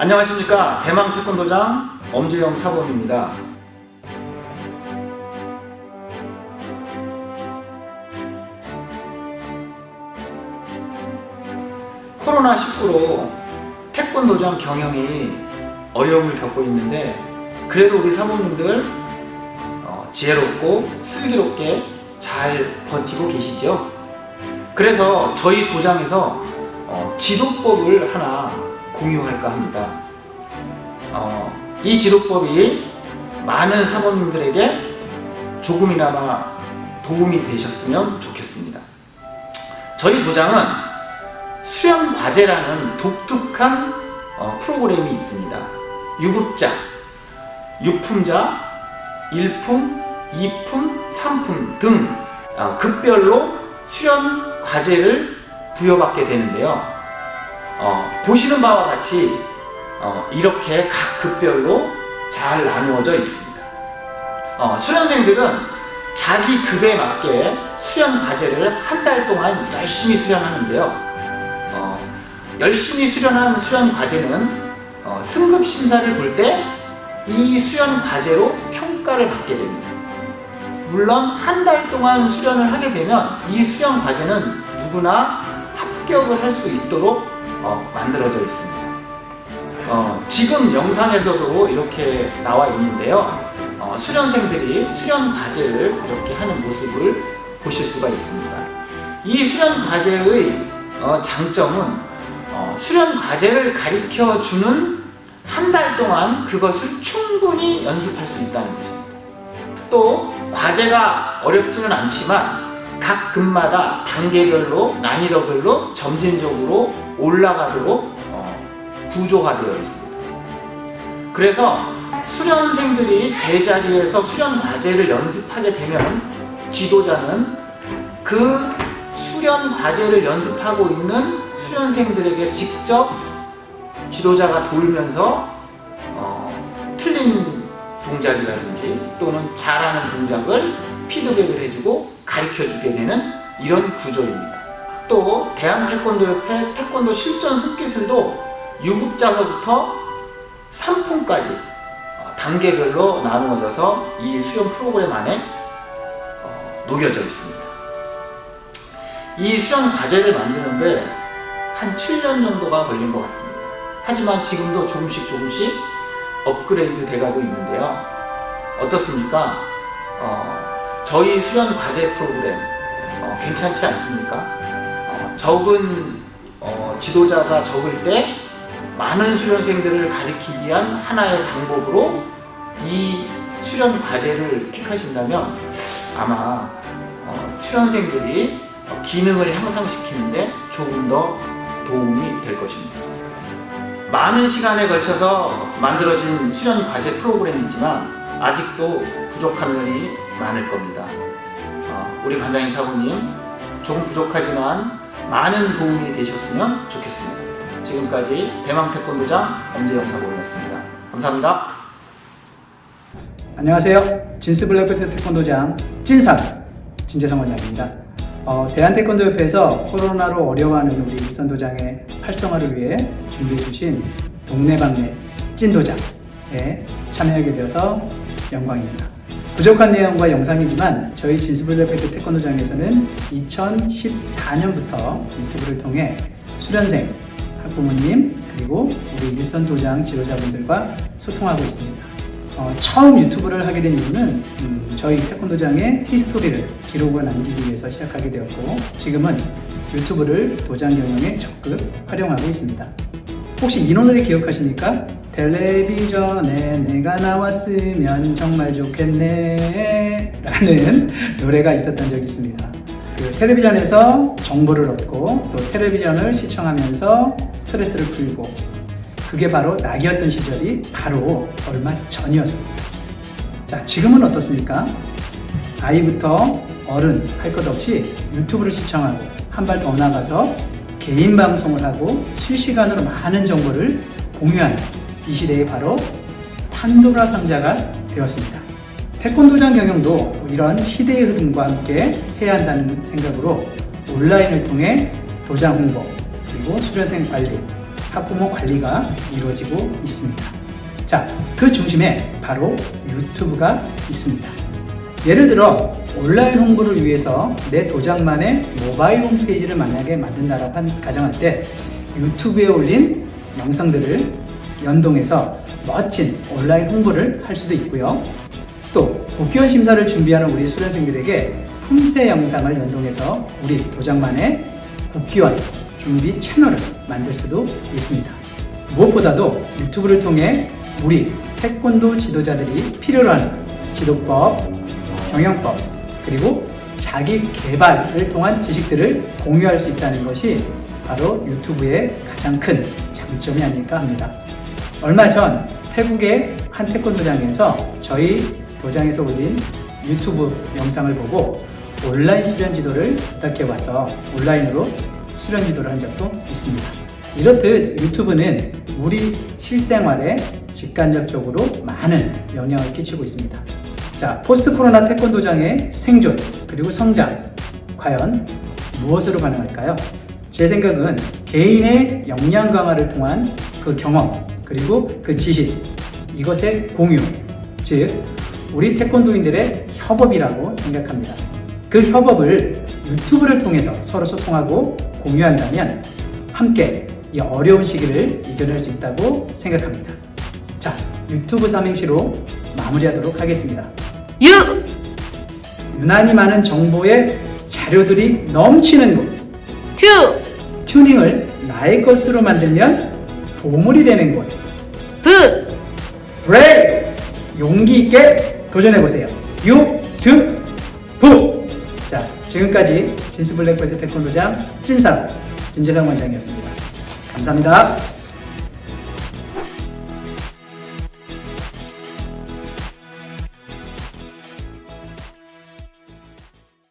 안녕하십니까 대망 태권도장 엄재영 사범입니다. 코로나 19로 태권도장 경영이 어려움을 겪고 있는데 그래도 우리 사모님들 어, 지혜롭고 슬기롭게 잘 버티고 계시죠? 그래서 저희 도장에서 어, 지도법을 하나 공유할까 합니다. 어, 이 지도법이 많은 사모님들에게 조금이나마 도움이 되셨으면 좋겠습니다. 저희 도장은 수련 과제라는 독특한 어, 프로그램이 있습니다. 유급자, 유품자, 일품, 이품, 삼품 등 어, 급별로 수련 과제를 부여받게 되는데요. 어, 보시는 바와 같이 어, 이렇게 각 급별로 잘 나누어져 있습니다. 어, 수련생들은 자기 급에 맞게 수련 과제를 한 달 동안 열심히 수련하는데요. 어, 열심히 수련한 수련 과제는 어, 승급 심사를 볼 때 이 수련 과제로 평가를 받게 됩니다. 물론 한 달 동안 수련을 하게 되면 이 수련 과제는 누구나 합격을 할 수 있도록 어, 만들어져 있습니다. 어, 지금 영상에서도 이렇게 나와 있는데요. 어, 수련생들이 수련 과제를 이렇게 하는 모습을 보실 수가 있습니다. 이 수련 과제의 어, 장점은 어, 수련 과제를 가르쳐 주는 한 달 동안 그것을 충분히 연습할 수 있다는 것입니다. 또 과제가 어렵지는 않지만 각 급마다 단계별로 난이도별로 점진적으로 올라가도록 어, 구조가 되어 있습니다. 그래서 수련생들이 제자리에서 수련 과제를 연습하게 되면 지도자는 그 수련 과제를 연습하고 있는 수련생들에게 직접 지도자가 돌면서 어, 틀린 동작이라든지 또는 잘하는 동작을 피드백을 해주고 가르쳐 주게 되는 이런 구조입니다. 또 대한태권도협회 태권도 실전 손기술도 유급자서부터 3품까지 어, 단계별로 나누어져서 이 수련 프로그램 안에 어, 녹여져 있습니다. 이 수련 과제를 만드는데 한 7년 정도가 걸린 것 같습니다. 하지만 지금도 조금씩 조금씩 업그레이드 돼가고 있는데요. 어떻습니까? 어, 저희 수련 과제 프로그램 어, 괜찮지 않습니까? 어, 적은 어, 지도자가 적을 때 많은 수련생들을 가리키기 위한 하나의 방법으로 이 수련 과제를 택하신다면 아마 어, 수련생들이 어, 기능을 향상시키는데 조금 더 도움이 될 것입니다. 많은 시간에 걸쳐서 만들어진 수련 과제 프로그램이지만 아직도 부족한 면이 많을 겁니다. 어, 우리 관장님 사부님 조금 부족하지만 많은 도움이 되셨으면 좋겠습니다. 지금까지 대망 태권도장 엄재영 사부였습니다. 감사합니다. 안녕하세요. 진스 블랙벨트 태권도장 찐상 진재성 원장입니다. 어, 대한태권도협회에서 코로나로 어려워하는 우리 일선도장의 활성화를 위해 준비해 주신 동네방네 찐도장에 참여하게 되어서 영광입니다. 부족한 내용과 영상이지만 저희 진스 블랙벨트 태권도장에서는 2014년부터 유튜브를 통해 수련생, 학부모님 그리고 우리 일선 도장 지도자분들과 소통하고 있습니다. 어, 처음 유튜브를 하게 된 이유는 음, 저희 태권도장의 히스토리를 기록을 남기기 위해서 시작하게 되었고 지금은 유튜브를 도장 경영에 적극 활용하고 있습니다. 혹시 이 노래 기억하십니까? 텔레비전에 내가 나왔으면 정말 좋겠네 라는 노래가 있었던 적이 있습니다. 그 텔레비전에서 정보를 얻고 또 텔레비전을 시청하면서 스트레스를 풀고 그게 바로 낙이었던 시절이 바로 얼마 전이었습니다. 자, 지금은 어떻습니까? 아이부터 어른 할 것 없이 유튜브를 시청하고 한 발 더 나가서 개인 방송을 하고 실시간으로 많은 정보를 공유하는 이 시대에 바로 판도라 상자가 되었습니다. 태권도장 경영도 이런 시대의 흐름과 함께 해야 한다는 생각으로 온라인을 통해 도장 홍보 그리고 수련생 관리 학부모 관리가 이루어지고 있습니다. 자, 그 중심에 바로 유튜브가 있습니다. 예를 들어 온라인 홍보를 위해서 내 도장만의 모바일 홈페이지를 만약에 만든다라고 한 가정할 때 유튜브에 올린 영상들을 연동해서 멋진 온라인 홍보를 할 수도 있고요. 또 국회의원 심사를 준비하는 우리 수련생들에게 품새 영상을 연동해서 우리 도장만의 국회의원 준비 채널을 만들 수도 있습니다. 무엇보다도 유튜브를 통해 우리 태권도 지도자들이 필요로 하는 지도법, 경영법, 그리고 자기 개발을 통한 지식들을 공유할 수 있다는 것이 바로 유튜브의 가장 큰 장점이 아닐까 합니다. 얼마 전 태국의 한 태권도장에서 저희 도장에서 올린 유튜브 영상을 보고 온라인 수련 지도를 부탁해 와서 온라인으로 수련 지도를 한 적도 있습니다. 이렇듯 유튜브는 우리 실생활에 직간접적으로 많은 영향을 끼치고 있습니다. 자, 포스트 코로나 태권도장의 생존 그리고 성장 과연 무엇으로 가능할까요? 제 생각은 개인의 역량 강화를 통한 그 경험 그리고 그 지식 이것의 공유 즉 우리 태권도인들의 협업이라고 생각합니다. 그 협업을 유튜브를 통해서 서로 소통하고 공유한다면 함께 이 어려운 시기를 이겨낼 수 있다고 생각합니다. 자, 유튜브 삼행시로 마무리하도록 하겠습니다. 유, 유난히 많은 정보의 자료들이 넘치는 곳. 튜, 튜닝을 나의 것으로 만들면 보물이 되는 곳. 브, 브레이브! 용기 있게 도전해 보세요. 유튜브! 자, 지금까지 진스 블랙벨트 태권도장 찐사람 진재상 원장이었습니다. 감사합니다.